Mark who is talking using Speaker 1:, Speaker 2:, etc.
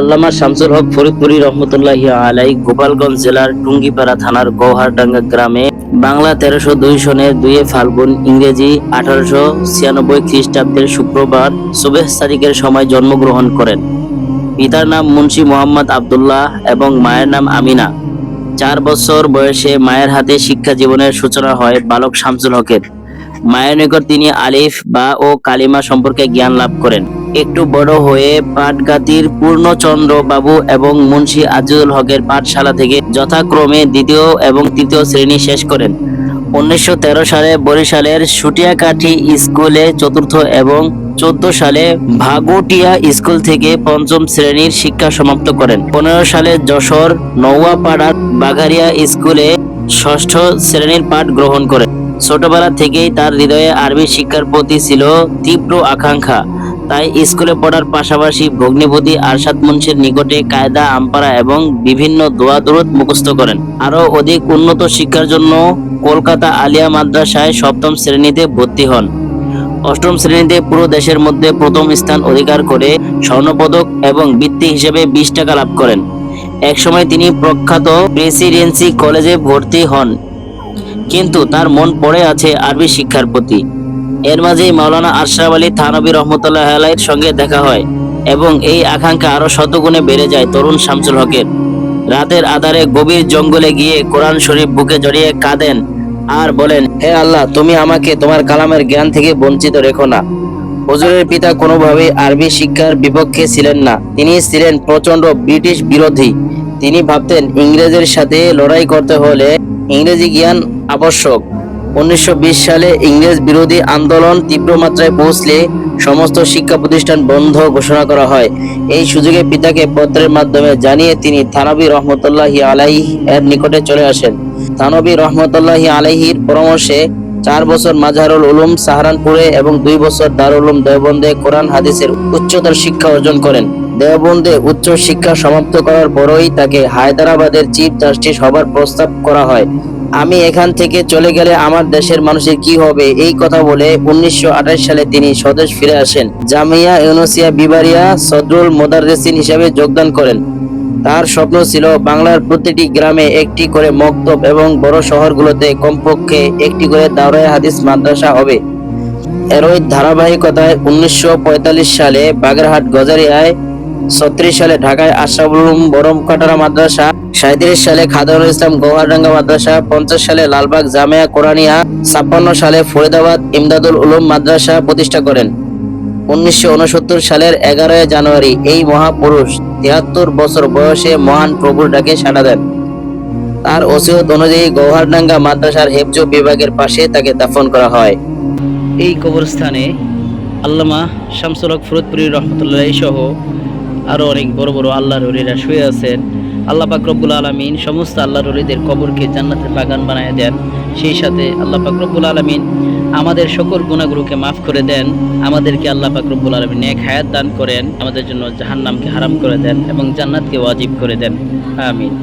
Speaker 1: আল্লামা শামসুল হক ফরিদপুরি রহমতুল্লাহ আলাই, গোপালগঞ্জ জেলার টুঙ্গিপাড়া থানার গৌহারডাঙ্গা গ্রামে বাংলা তেরোশো দুই সনের দুইয়ে ফাল্গুন ইংরেজি আঠারোশো ছিয়ানব্বই খ্রিস্টাব্দের শুক্রবার সুবেহ তারিখের সময় জন্মগ্রহণ করেন। পিতার নাম মুন্সি মোহাম্মদ আবদুল্লাহ এবং মায়ের নাম আমিনা। চার বছর বয়সে মায়ের হাতে শিক্ষা জীবনের সূচনা হয় বালক শামসুল হকের। মায়ের নিকট তিনি আলিফ, বা ও কালিমা সম্পর্কে জ্ঞান লাভ করেন। একটু বড় হয়ে পাটগাতির পূর্ণচন্দ্র বাবু এবং মুন্সি আজিজুল হকের পাঠশালা থেকে যথাক্রমে দ্বিতীয় এবং তৃতীয় শ্রেণি শেষ করেন। উনিশশো তেরো সালে বরিশালের সুটিয়াকাঠি স্কুলে চতুর্থ এবং চোদ্দ সালে ভাগোটিয়া স্কুল থেকে পঞ্চম শ্রেণির শিক্ষা সমাপ্ত করেন। পনেরো সালে যশোর নৌয়াপাড়া বাগারিয়া স্কুলে ষষ্ঠ শ্রেণির পাঠ গ্রহণ করেন। ছোটবেলা থেকেই তার হৃদয়ে আরবি শিক্ষার প্রতি ছিল তীব্র আকাঙ্ক্ষা। তাই স্কুলে পড়ার পাশাপাশি ভগ্নিপতি আরশাদ মুন্সির নিকটে কায়দা আমপারা এবং বিভিন্ন দোয়া দরুদ মুখস্থ করেন। আরও অধিক উন্নত শিক্ষার জন্য কলকাতা আলিয়া মাদ্রাসায় সপ্তম শ্রেণীতে ভর্তি হন। অষ্টম শ্রেণীতে পুরো দেশের মধ্যে প্রথম স্থান অধিকার করে স্বর্ণপদক এবং বৃত্তি হিসেবে বিশ টাকা লাভ করেন। একসময় তিনি প্রখ্যাত প্রেসিডেন্সি কলেজে ভর্তি হন। কিন্তু তার মন পড়ে আছে আরবি শিক্ষার প্রতি। এর মাঝেই মাওলানা আশরাফ আলী থানবী রহমতুল্লাহ আলাইয়ের সঙ্গে দেখা হয় এবং এই আকাঙ্ক্ষা আরও শতগুণে বেড়ে যায় তরুণ শামসুল হকের। রাতের আধারে গভীর জঙ্গলে গিয়ে কোরআন শরীফ বুকে জড়িয়ে কাঁদেন আর বলেন, হে আল্লাহ, তুমি আমাকে তোমার কালামের জ্ঞান থেকে বঞ্চিত রেখো না। হজুরের পিতা কোনোভাবেই আরবি শিক্ষার বিপক্ষে ছিলেন না। তিনি ছিলেন প্রচণ্ড ব্রিটিশ বিরোধী। তিনি ভাবতেন ইংরেজের সাথে লড়াই করতে হলে ইংরেজি জ্ঞান আবশ্যক। উনিশশো বিশ সালে ইংরেজ বিরোধী আন্দোলন তীব্র মাত্রায় পৌঁছলে সমস্ত শিক্ষা প্রতিষ্ঠান বন্ধ ঘোষণা করা হয়। এই সুযোগে পিতাকে পত্রের মাধ্যমে জানিয়ে তিনি থানবী রহমতুল্লাহ আলাইহ এর নিকটে চলে আসেন। থানবী রহমতুল্লাহ আলাইহির পরামর্শে চার বছর মাঝারুল উলুম সাহারানপুরে এবং দুই বছর দারুল উলুম দেওবন্দে কোরআন হাদিসের উচ্চতর শিক্ষা অর্জন করেন। দেওবন্দে উচ্চ শিক্ষা সমাপ্ত করার পরই তাকে হায়দ্রাবাদের চিফ জাস্টিস হবার প্রস্তাব করা হয়। আমি এখান থেকে চলে গেলে আমার দেশের মানুষের কি হবে? এই কথা বলে উনিশশো আঠাশ সালে তিনি স্বদেশ ফিরে আসেন। জামিয়া ইউনুসিয়া বিবারিয়া সদরুল মোদাররেসিন হিসাবে যোগদান করেন। তার স্বপ্ন ছিল বাংলার প্রতিটি গ্রামে একটি করে মক্তব এবং বড় শহরগুলোতে কমপক্ষে একটি করে দাওরায় হাদিস মাদ্রাসা হবে। এরই ধারাবাহিকতায় উনিশশো পঁয়তাল্লিশ সালে বাগেরহাট গজারিয়ায় ছত্রিশ সালে ঢাকায় আশরাফুল উলুম বরম কাটারা মাদ্রাসা সাঁত্রিশ সালে খাদারুল ইসলাম গৌহারডাঙ্গা মাদ্রাসা, পঞ্চাশ সালে লালবাগ জামিয়া কোরআনিয়া, ছাপ্পান্ন সালে ফরিদাবাদ ইমদাদুল উলুম মাদ্রাসা প্রতিষ্ঠা করেন। উনিশশো সালের এগারোই জানুয়ারি এই মহাপুরুষ তিয়াত্তর বছর বয়সে মহান প্রভুর ডাকে সাড়া দেন। তার ওসিয়ত অনুযায়ী গৌহারডাঙ্গা মাদ্রাসার হেফজ বিভাগের পাশে তাকে দাফন করা হয়। এই কবরস্থানে আল্লামা শামসুল হক ফরুদপুরি রহমতুল্লাহ সহ আরও অনেক বড় বড় আল্লাহর রলিরা শুয়ে আছেন। আল্লাহ রব্বুল আলমিন সমস্ত আল্লাহ রলিদের কবরকে জান্নাতের বাগান বানিয়ে দেন। সেই সাথে আল্লাহ রব্বুল আলমিন আমাদের সকল গুণাগুলোকে মাফ করে দেন। আমাদেরকে আল্লাহ রব্বুল আলমিন এক হায়াত দান করেন। আমাদের জন্য জাহান্নামকে হারাম করে দেন এবং জান্নাতকে ওয়াজিব করে দেন। আমিন।